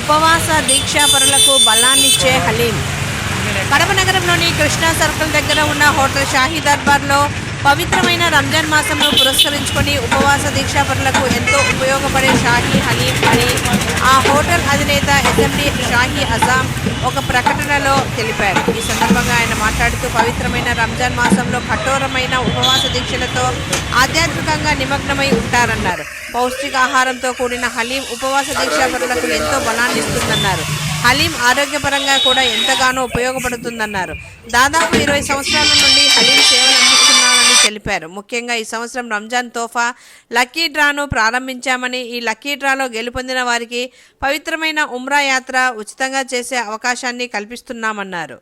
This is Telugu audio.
ఉపవాస దీక్షాపరులకు బలాన్నిచ్చే హలీం. కడప నగరంలోని కృష్ణా సర్కిల్ దగ్గర ఉన్న హోటల్ షాహీ దర్బార్లో పవిత్రమైన రంజాన్ మాసంను పురస్కరించుకొని ఉపవాస దీక్షాపరులకు ఎంతో ఉపయోగపడే షాహీ హలీం అని ఆ హోటల్ అధినేత ఎస్ఎండి షాహీ అజాం ఒక ప్రకటనలో తెలిపారు. ఈ సందర్భంగా మాట్లాడుతూ పవిత్రమైన రంజాన్ మాసంలో కఠోరమైన ఉపవాస దీక్షలతో ఆధ్యాత్మికంగా నిమగ్నమై ఉంటారన్నారు. పౌష్టికాహారంతో కూడిన హలీం ఉపవాస దీక్షాపరులకు ఎంతో బలాన్ని ఇస్తుందన్నారు. హలీం ఆరోగ్యపరంగా కూడా ఎంతగానో ఉపయోగపడుతుందన్నారు. దాదాపు ఇరవై సంవత్సరాల నుండి హలీం సేవలు అందిస్తున్నామని తెలిపారు. ముఖ్యంగా ఈ సంవత్సరం రంజాన్ తోఫా లక్కీ డ్రాను ప్రారంభించామని ఈ లక్కీ డ్రాలో గెలుపొందిన వారికి పవిత్రమైన ఉమ్రా యాత్ర ఉచితంగా చేసే అవకాశాన్ని కల్పిస్తున్నామన్నారు.